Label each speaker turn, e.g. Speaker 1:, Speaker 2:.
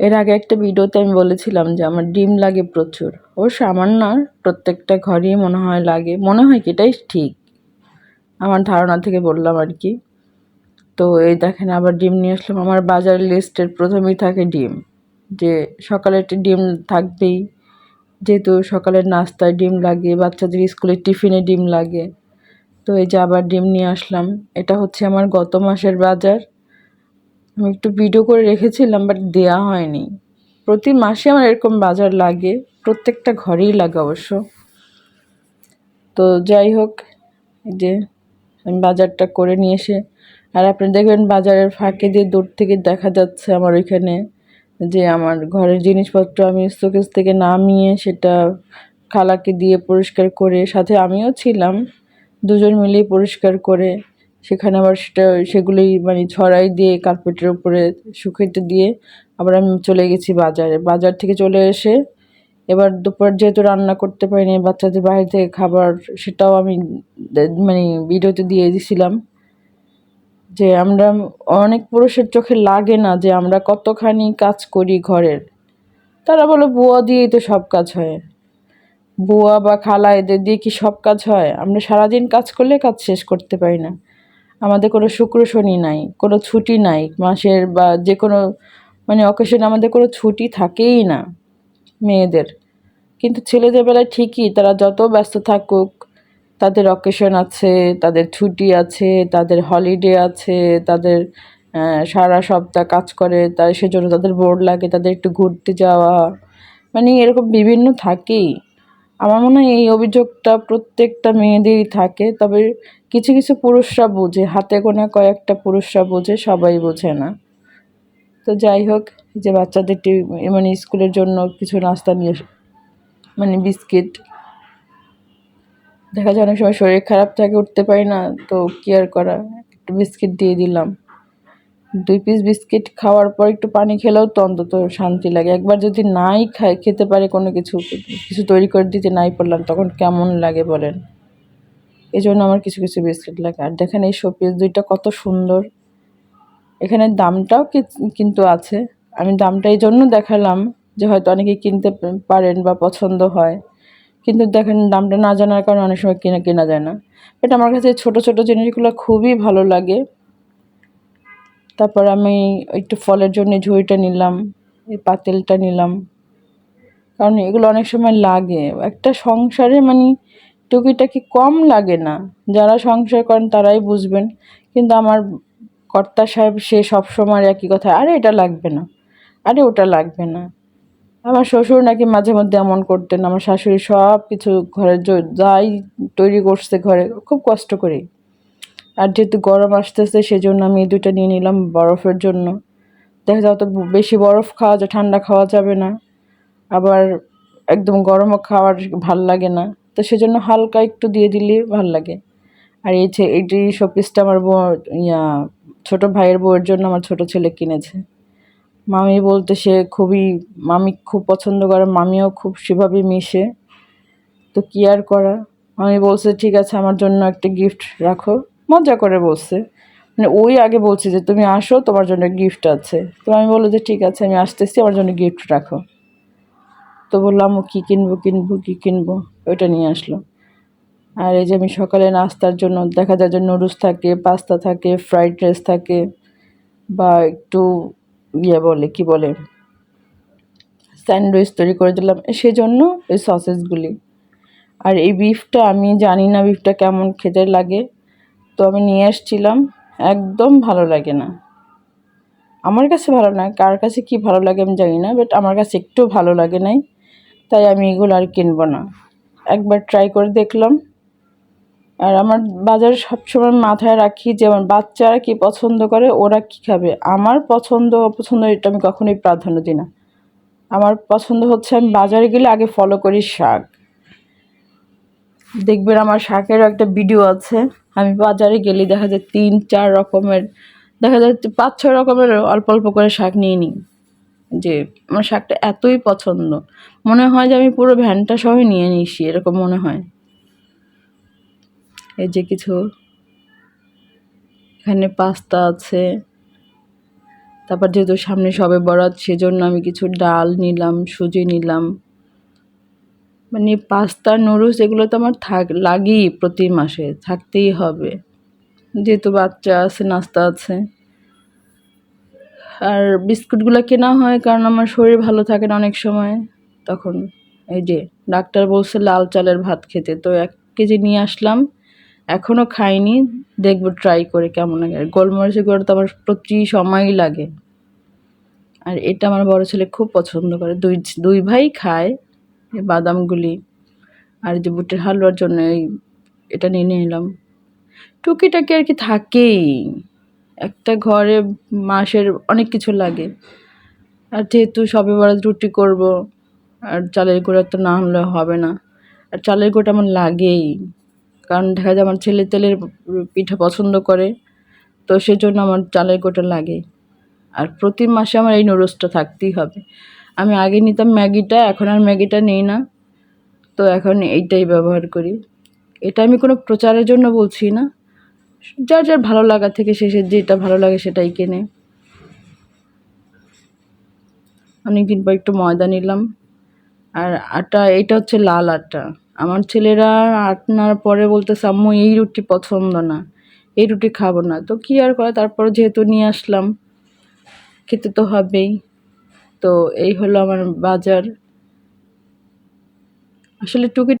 Speaker 1: এর আগে একটা ভিডিওতে আমি বলেছিলাম যে আমার ডিম লাগে প্রচুর। অবশ্য আমার না, প্রত্যেকটা ঘরেই মনে হয় লাগে। মনে হয় কি, এটাই ঠিক। আমার ধারণা থেকে বললাম আর কি। তো এই দেখেন, আবার ডিম নিয়ে আসলাম। আমার বাজার লিস্টের প্রথমেই থাকে ডিম। যে সকালে একটি ডিম থাকবেই। যেহেতু সকালের নাস্তায় ডিম লাগে, বাচ্চাদের স্কুলের টিফিনে ডিম লাগে। তো এই যে আবার ডিম নিয়ে আসলাম। এটা হচ্ছে আমার গত মাসের বাজার। আমি একটু ভিডিও করে রেখেছিলাম বাট দেয়া হয়নি। প্রতি মাসে আমার এরকম বাজার লাগে, প্রত্যেকটা ঘরেই লাগে অবশ্য। তো যাই হোক যে আমি বাজারটা করে নিয়ে এসে, আর আপনি দেখবেন বাজারের ফাঁকে দিয়ে দূর থেকে দেখা যাচ্ছে আমার ওইখানে, যে আমার ঘরের জিনিসপত্র আমি শোকেস থেকে নামিয়ে সেটা খালাকে দিয়ে পরিষ্কার করে, সাথে আমিও ছিলাম, দুজন মিলেই পরিষ্কার করে সেখানে আবার সেটা, সেগুলোই মানে ছড়াই দিয়ে কার্পেটের উপরে শুকাইতে দিয়ে আবার আমি চলে গেছি বাজারে। বাজার থেকে চলে এসে এবার দুপুর যেহেতু রান্না করতে পারিনি, বাচ্চাদের বাইরে থেকে খাবার, সেটাও আমি মানে ভিডিওতে দিয়ে দিছিলাম যে আমরা অনেক পুরুষের চোখে লাগে না যে আমরা কতখানি কাজ করি ঘরের। তারা বলো, বুয়া দিয়েই তো সব কাজ হয়। বুয়া বা খালা এদের দিয়ে কি সব কাজ হয়? আমরা সারাদিন কাজ করলে কাজ শেষ করতে পারি না। আমাদের কোনো শুক্র শনি নাই, কোনো ছুটি নাই, মাসের বা যে কোনো মানে অকেশনে আমাদের কোনো ছুটি থাকেই না মেয়েদের। কিন্তু ছেলেদের বেলায় ঠিকই, তারা যত ব্যস্ত থাকুক, তাদের অকেশন আছে, তাদের ছুটি আছে, তাদের হলিডে আছে, তাদের সারা সপ্তাহ কাজ করে তাই সেজন্য তাদের বোর্ড লাগে, তাদের একটু ঘুরতে যাওয়া মানে এরকম বিভিন্ন থাকেই। আমার মনে হয় এই অভিযোগটা প্রত্যেকটা মেয়েদেরই থাকে, তবে কিছু কিছু পুরুষরা বোঝে, হাতে গোনা কয়েকটা পুরুষরা বোঝে, সবাই বোঝে না। তো যাই হোক যে বাচ্চাদের মানে স্কুলের জন্য কিছু নাস্তা নিয়ে মানে বিস্কিট। দেখা যায় অনেক সময় শরীর খারাপ থাকে, উঠতে পারি না, তো কেয়ার করা একটু বিস্কিট দিয়ে দিলাম। দুই পিস বিস্কিট খাওয়ার পর একটু পানি খেলেও তো অন্তত শান্তি লাগে। একবার যদি নাই খায়, খেতে পারে কোনো কিছু কিছু তৈরি করে দিতে নাই পারলাম, তখন কেমন লাগে বলেন? এই জন্য আমার কিছু কিছু বিস্কিট লাগে। আর দেখেন এই শোপিস দুইটা কত সুন্দর। এখানে দামটাও কিন্তু আছে। আমি দামটা এই জন্য দেখালাম যে হয়তো অনেকে কিনতে পারেন বা পছন্দ হয়। কিন্তু দেখেন দামটা না জানার কারণে অনেক সময় কেনা কেনা যায় না। বাট আমার কাছে ছোট ছোট জিনিসগুলো খুবই ভালো লাগে। তারপর আমি একটু ফলের জন্য ঝুড়িটা নিলাম, এই পাতেলটা নিলাম। কারণ এগুলো অনেক সময় লাগে। একটা সংসারে মানে টুকিটাকি কম লাগে না। যারা সংসার করেন তারাই বুঝবেন। কিন্তু আমার কর্তা সাহেব, সে সবসময় একই কথা, আরে, এটা লাগবে না। আরে, ওটা লাগবে না। আমার শ্বশুর নাকি মাঝে মধ্যে এমন করতেন। আমার শাশুড়ি সব কিছু ঘরের যাই তৈরি করছে ঘরে, খুব কষ্ট করে আর যেহেতু গরম আসতেছে, সেজন্য আমি এই দুটো নিয়ে নিলাম বরফের জন্য। দেখা যাও তো বেশি বরফ খাওয়া যায়, ঠান্ডা খাওয়া যাবে না। আবার একদম গরমও খাওয়ার ভালো লাগে না। তো সেজন্য হালকা একটু দিয়ে দিলে ভালো লাগে। আর এই যে এইটি শোপিসটা আমার ইয়া, ছোটো ভাইয়ের বউয়ের জন্য আমার ছোট ছেলে কিনেছে। মামি বলতে সে খুবই, মামি খুব পছন্দ করে, মামিও খুব সেভাবে মিশে। তো কি আর করা? মামি বলছে, ঠিক আছে, আমার জন্য একটা গিফট রাখো। মজা করে বলছে। মানে ওই আগে বলছে যে, তুমি আসো, তোমার জন্য গিফট আছে। তো আমি বলল যে, ঠিক আছে, আমি আসতেছি, আমার জন্য গিফট রাখো। তো বললাম, ও কী কিনবো কিনবো, কী কিনবো? ওইটা নিয়ে আসলো। আর এই যে আমি সকালে নাস্তার জন্য, দেখা যায় যে নুডলস থাকে পাস্তা থাকে ফ্রাইড রাইস থাকে, বা একটু ইয়ে বলে, কি বলে, স্যান্ডউইচ তৈরি করে দিলাম, সেজন্য এই সসেসগুলি আর এই বিফটা আমি জানি না বিফটা কেমন খেতে লাগে। তো আমি নিয়ে আসছিলাম, একদম ভালো লাগে না। আমার কাছে ভালো না, কার কাছে কি ভালো লাগে আমি জানি না বাট আমার কাছে একটু ভালো লাগে নাই, তাই আমি এগুলো আর কিনবো না। একবার ট্রাই করে দেখলাম। আর আমার বাজারে সবসময় মাথায় রাখি যে আমার বাচ্চারা কী পছন্দ করে, ওরা কী খাবে। আমার পছন্দ, অপছন্দ এটা আমি কখনোই প্রাধান্য দিই না। আমার পছন্দ হচ্ছে আমি বাজারে গেলে আগে ফলো করি শাক। দেখবেন আমার শাকেরও একটা ভিডিও আছে। আমি বাজারে গেলে দেখা যায় তিন, চার রকমের, দেখা যায় পাঁচ, ছয় রকমের অল্প অল্প করে শাক নিয়ে নিই। যে আমার শাকটা এতই পছন্দ। মনে হয় যে আমি পুরো ভ্যানটা সহ নিয়ে নিয়েছি, এরকম মনে হয়। এই যে কিছু এখানে পাস্তা আছে। তারপর যেহেতু সামনে সবে বরাত, সেজন্য আমি কিছু ডাল নিলাম, সুজি নিলাম। মানে পাস্তা নুডলস এগুলো তো আমার থাক, লাগেই প্রতি মাসে, থাকতেই হবে। যেহেতু বাচ্চা আছে, নাস্তা আছে। আর বিস্কুটগুলো কেনা হয়, কারণ আমার শরীর ভালো থাকে না অনেক সময়। তখন এই যে ডাক্তার বলছে লাল চালের ভাত খেতে, তো এক কেজি নিয়ে আসলাম। এখনও খাইনি, দেখব ট্রাই করে কেমন লাগে। আর গোলমরিচের গুঁড়ো তো আমার প্রতি সময়ই লাগে। আর এটা আমার বড় ছেলে খুব পছন্দ করে। দুই দুই ভাই খায়। বাদামগুলি আর যে বুটের হালুয়ার জন্য এই এটা নিয়ে নিলাম। টুকিটাকি আর কি থাকেই। একটা ঘরে মাসের অনেক কিছু লাগে। আর যেহেতু সবে বরাত রুটি করব, আর চালের গুঁড়া তো না হলে হবে না। আর চালের গুঁড়োটা আমার লাগেই। কারণ দেখা যায় আমার ছেলে তেলের পিঠা পছন্দ করে, তো সেজন্য আমার চালের গুঁড়োটা লাগে। আর প্রতি মাসে আমার এই নুডলসটা থাকতেই হবে। আমি আগে নিতাম ম্যাগিটা, এখন আর ম্যাগিটা নেই না। তো এখন এইটাই ব্যবহার করি। এটা আমি কোনো প্রচারের জন্য বলছি না। যার যার ভালো লাগা থেকে শেষের যেটা ভালো লাগে সেটাই কেনে। অনেকদিন পর একটু ময়দা নিলাম। আর আটা এটা হচ্ছে লাল আটা। আমার ছেলেরা আটনার পরে বলতে আম্মু, এই রুটি পছন্দ না। এই রুটি খাব না। তো কী আর করা তারপর যেহেতু নিয়ে আসলাম, খেতে তো হবেই। তো এই হলো আমার বাজার। আসলে টুকি